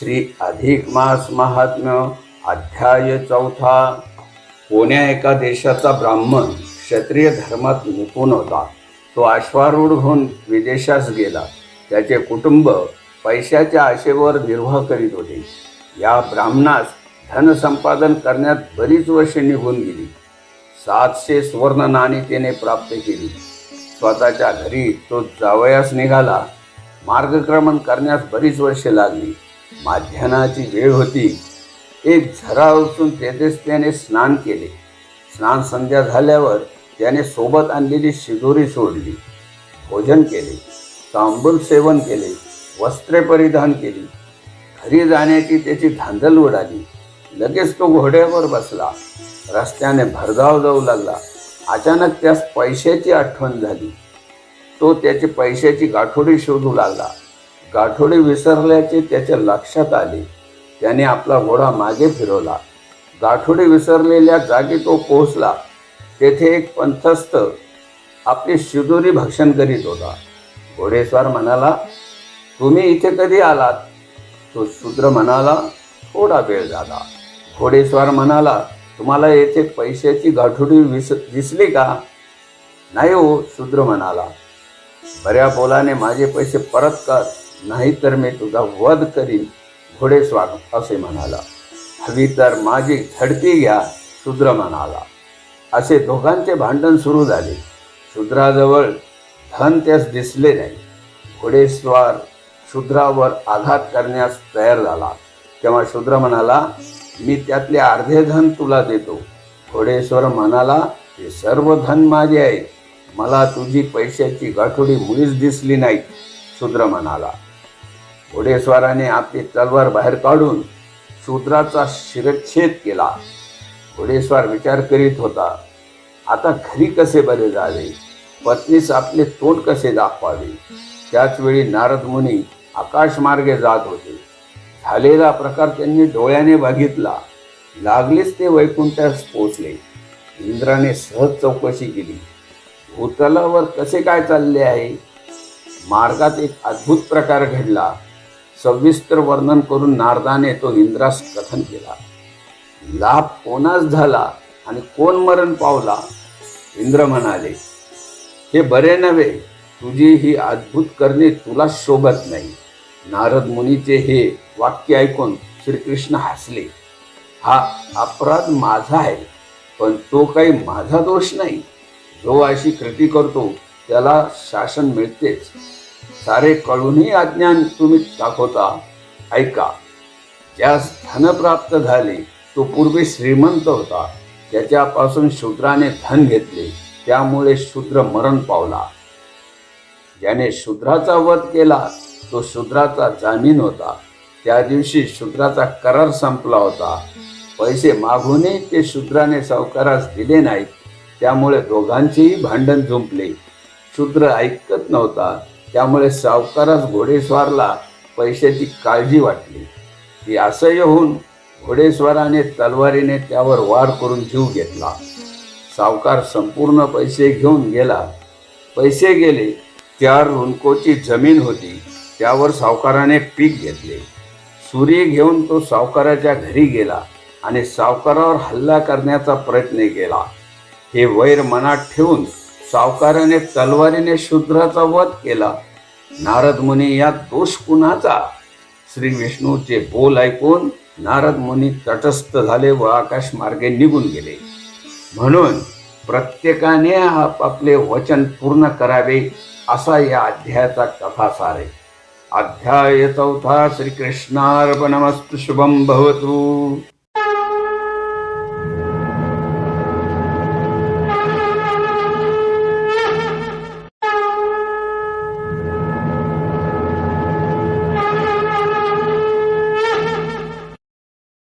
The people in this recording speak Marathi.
श्री अधिक मास महात्म्य अध्याय चौथा. कोण्या एका देशाचा ब्राह्मण क्षत्रिय धर्मात निपुण होता. तो अश्वारूढ होऊन विदेशास गेला. त्याचे कुटुंब पैशाच्या आशेवर निर्वाह करीत होते. या ब्राह्मणास धनसंपादन करण्यात बरीच वर्षे निघून गेली. सातशे सुवर्ण नाणी त्याने प्राप्त केली. स्वतःच्या घरी तो जावयास निघाला. मार्गक्रमण करण्यास बरीच वर्षे लागली. माध्यानाची वेळ होती. एक झरा उचून तेथेच त्याने स्नान केले. स्नान संध्या झाल्यावर त्याने सोबत आणलेली शिदोरी सोडली. भोजन केले. तांबूल सेवन केले. वस्त्रे परिधान केली. घरी जाण्याची त्याची धांदल उडाली. लगेच तो घोड्यावर बसला. रस्त्याने भरधाव जाऊ लागला. अचानक त्यास पैशाची आठवण झाली. तो त्याची पैशाची गाठोडी शोधू लागला. गाठोडी विसरल्याचे त्याच्या लक्षात आले. त्याने आपला घोडा मागे फिरवला. गाठोडे विसरलेल्या जागी तो पोहोचला. तेथे एक पंथस्थ आपली शिदोरी भक्षण करीत होता. घोडेस्वार म्हणाला तुम्ही इथे कधी आलात? तो शूद्र म्हणाला थोडा वेळ झाला. घोडेस्वार म्हणाला तुम्हाला येथे पैशाची गाठोडी विस दिसली का? नाही हो शूद्र म्हणाला. बऱ्या बोलाने माझे पैसे परत कर. नाहीतर मी तुझा वध करीन घोडेस्वार असे म्हणाला. हवी तर माझी झडती घ्या शूद्र म्हणाला. असे दोघांचे भांडण सुरू झाले. शूद्राजवळ धन त्यास दिसले नाही. घोडेस्वार शूद्रावर आघात करण्यास तयार झाला. तेव्हा शूद्र म्हणाला मी त्यातले अर्धे धन तुला देतो. घोडेश्वर म्हणाला हे सर्व धन माझे आहे. मला तुझी पैशाची गाठोडी मुळीच दिसली नाही शूद्र म्हणाला घोडेस्वाराने आपली तलवार बाहेर काढून शूद्राचा शिरच्छेद केला. घोडेस्वार विचार करीत होता आता घरी कसे बरे जावे? पत्नीस आपले तोंड कसे दाखवावे? त्याचवेळी नारद मुनी आकाशमार्गे जात होते. झालेला प्रकार त्यांनी डोळ्याने बघितला. लागलीच ते वैकुंठास पोचले इंद्राने सहज चौकशी केली. भूतलावर कसे काय चालले आहे? मार्गात एक अद्भुत प्रकार घडला. सविस्तर वर्णन करून नारदाने तो इंद्रास कथन केला. लाभ कोणास झाला आणि कोण मरण पावला? इंद्र म्हणाले हे बरे नव्हे. तुझी ही अद्भुत करणे तुला शोभत नाही. नारद मुनीचे हे वाक्य ऐकून श्रीकृष्ण हसले. हा अपराध माझा आहे पण तो काही माझा दोष नाही. जो अशी कृती करतो त्याला शासन मिळतेच. सारे कळूनही अज्ञान तुम्ही दाखवता. ऐका ज्यास धन प्राप्त झाले तो पूर्वी श्रीमंत होता. त्याच्यापासून शूद्राने धन घेतले त्यामुळे शूद्र मरण पावला. ज्याने शूद्राचा वध केला तो शूद्राचा जामीन होता. त्या दिवशी शूद्राचा करार संपला होता. पैसे मागूनही ते शूद्राने सावकारास दिले नाहीत. त्यामुळे दोघांचेही भांडण झुंपले शूद्र ऐकत नव्हता. त्यामुळे सावकारास घोडेस्वारला पैशाची काळजी वाटली. ती असह्य होऊन घोडेस्वाराने तलवारीने त्यावर वार करून जीव घेतला. सावकार संपूर्ण पैसे घेऊन गेला. पैसे गेले त्या रुणकोची जमीन होती त्यावर सावकाराने पीक घेतले. सुरी घेऊन तो सावकाराच्या घरी गेला आणि सावकारावर हल्ला करण्याचा प्रयत्न केला. हे वैर मनात ठेवून सावकाराने तलवारीने शूद्राचा वध केला. नारद मुनी या दोष कुणाचा? श्री विष्णूचे बोल ऐकून नारद मुनी तटस्थ झाले व आकाश मार्गे निघून गेले. म्हणून प्रत्येकाने आपापले वचन पूर्ण करावे असा या अध्यायाचा कथासार आहे. अध्याय चौथा श्रीकृष्णार्पणमस्तु शुभम भवतु.